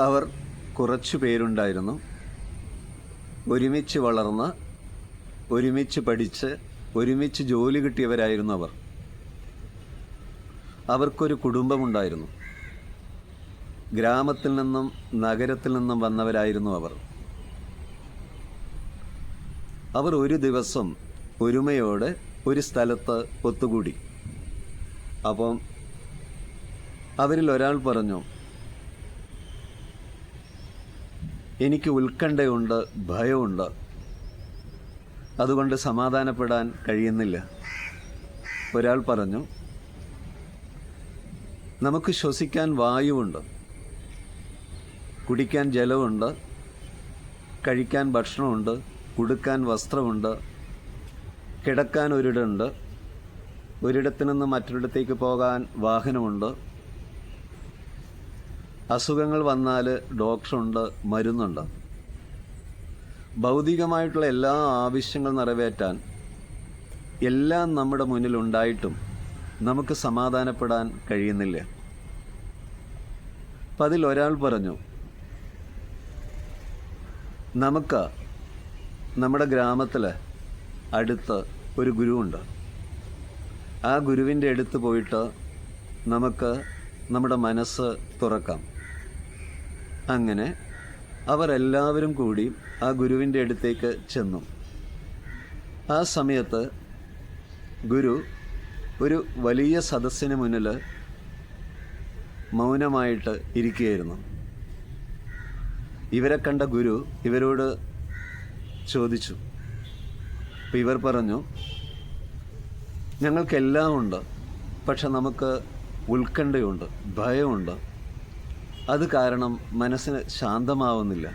അവർ കുറച്ചു പേരുണ്ടായിരുന്നു. ഒരുമിച്ച് വളർന്ന് ഒരുമിച്ച് പഠിച്ച് ഒരുമിച്ച് ജോലി കിട്ടിയവരായിരുന്നു അവർ. അവർക്കൊരു കുടുംബമുണ്ടായിരുന്നു. ഗ്രാമത്തിൽ നിന്നും നഗരത്തിൽ നിന്നും വന്നവരായിരുന്നു അവർ. അവർ ഒരു ദിവസം ഒരുമയോടെ ഒരു സ്ഥലത്ത് ഒത്തുകൂടി. അപ്പം അവരിൽ ഒരാൾ പറഞ്ഞു എനിക്ക് ഉത്കണ്ഠയുണ്ട് ഭയമുണ്ട്. അതുകൊണ്ട് സമാധാനപ്പെടാൻ കഴിയുന്നില്ല. ഒരാൾ പറഞ്ഞു നമുക്ക് ശ്വസിക്കാൻ വായുവുണ്ട് കുടിക്കാൻ ജലമുണ്ട് കഴിക്കാൻ ഭക്ഷണമുണ്ട് ഉടുക്കാൻ വസ്ത്രമുണ്ട് കിടക്കാൻ ഒരിടമുണ്ട് ഒരിടത്തു നിന്ന് മറ്റൊരിടത്തേക്ക് പോകാൻ വാഹനമുണ്ട് അസുഖങ്ങൾ വന്നാൽ ഡോക്ടറുണ്ട് മരുന്നുണ്ട്. ഭൗതികമായിട്ടുള്ള എല്ലാ ആവശ്യങ്ങൾ നിറവേറ്റാൻ എല്ലാം നമ്മുടെ മുന്നിൽ ഉണ്ടായിട്ടും നമുക്ക് സമാധാനപ്പെടാൻ കഴിയുന്നില്ല. അപ്പം അതിൽ ഒരാൾ പറഞ്ഞു നമുക്ക് നമ്മുടെ ഗ്രാമത്തിൽ അടുത്ത് ഒരു ഗുരുവുണ്ട്. ആ ഗുരുവിന്റെ അടുത്ത് പോയിട്ട് നമുക്ക് നമ്മുടെ മനസ്സ് തുറക്കാം. അങ്ങനെ അവർ എല്ലാവരും കൂടി ആ ഗുരുവിന്റെ അടുത്തേക്ക് ചെന്നു. ആ സമയത്ത് ഗുരു ഒരു വലിയ സദസ്സിന് മുന്നിൽ മൗനമായിട്ട് ഇരിക്കുകയായിരുന്നു. ഇവരെ കണ്ട ഗുരു ഇവരോട് ചോദിച്ചു. ഇവർ പറഞ്ഞു ഞങ്ങൾക്കെല്ലാം ഉണ്ട് പക്ഷെ നമുക്ക് ഉത്കണ്ഠയുണ്ട് ഭയമുണ്ട്. അത് കാരണം മനസ്സിന് ശാന്തമാവുന്നില്ല.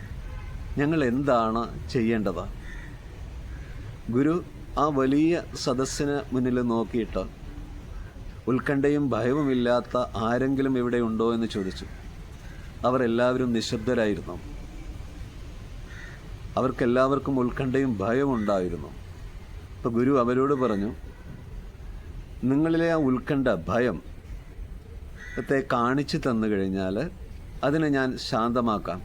ഞങ്ങൾ എന്താണ് ചെയ്യേണ്ടത്? ഗുരു ആ വലിയ സദസ്സിന് മുന്നിൽ നോക്കിയിട്ട് ഉത്കണ്ഠയും ഭയവുമില്ലാത്ത ആരെങ്കിലും ഇവിടെ ഉണ്ടോ എന്ന് ചോദിച്ചു. അവർ എല്ലാവരും നിശബ്ദരായിരുന്നു. അവർക്കെല്ലാവർക്കും ഉത്കണ്ഠയും ഭയവും ഉണ്ടായിരുന്നു. അപ്പോൾ ഗുരു അവരോട് പറഞ്ഞു നിങ്ങളിലെ ആ ഉത്കണ്ഠ ഭയം ത്തെ കാണിച്ചു തന്നു കഴിഞ്ഞാൽ അതിനെ ഞാൻ ശാന്തമാക്കാം.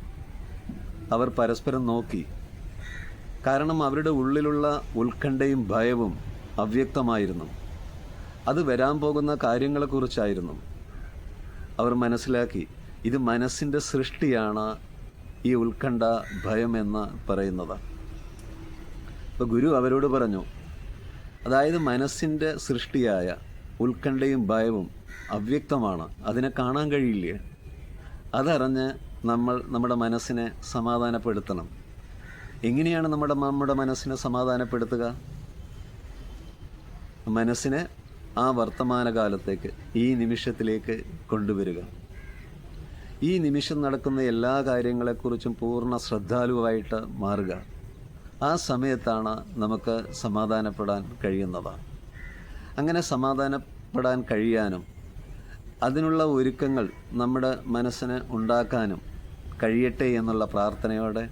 അവർ പരസ്പരം നോക്കി. കാരണം അവരുടെ ഉള്ളിലുള്ള ഉത്കണ്ഠയും ഭയവും അവ്യക്തമായിരുന്നു. അത് വരാൻ പോകുന്ന കാര്യങ്ങളെക്കുറിച്ചായിരുന്നു. അവർ മനസ്സിലാക്കി ഇത് മനസ്സിന്റെ സൃഷ്ടിയാണ് ഈ ഉത്കണ്ഠ ഭയമെന്ന് പറയുന്നത്. അപ്പോൾ ഗുരു അവരോട് പറഞ്ഞു അതായത് മനസ്സിന്റെ സൃഷ്ടിയായ ഉത്കണ്ഠയും ഭയവും അവ്യക്തമാണ്. അതിനെ കാണാൻ കഴിയില്ല? അതറിഞ്ഞ് നമ്മൾ നമ്മുടെ മനസ്സിനെ സമാധാനപ്പെടുത്തണം. എങ്ങനെയാണ് നമ്മുടെ നമ്മുടെ മനസ്സിനെ സമാധാനപ്പെടുത്തുക? മനസ്സിനെ ആ വർത്തമാനകാലത്തേക്ക് ഈ നിമിഷത്തിലേക്ക് കൊണ്ടുവരിക. ഈ നിമിഷം നടക്കുന്ന എല്ലാ കാര്യങ്ങളെക്കുറിച്ചും പൂർണ ശ്രദ്ധാലുവായിട്ട് മാറുക. ആ സമയത്താണ് നമുക്ക് സമാധാനപ്പെടാൻ കഴിയുന്നത് അങ്ങനെ സമാധാനപ്പെടാൻ കഴിയാനും അതിനുള്ള ഒരുക്കങ്ങൾ നമ്മുടെ മനസ്സിന് ഉണ്ടാക്കാനും കഴിയട്ടെ എന്നുള്ള പ്രാർത്ഥനയോടെ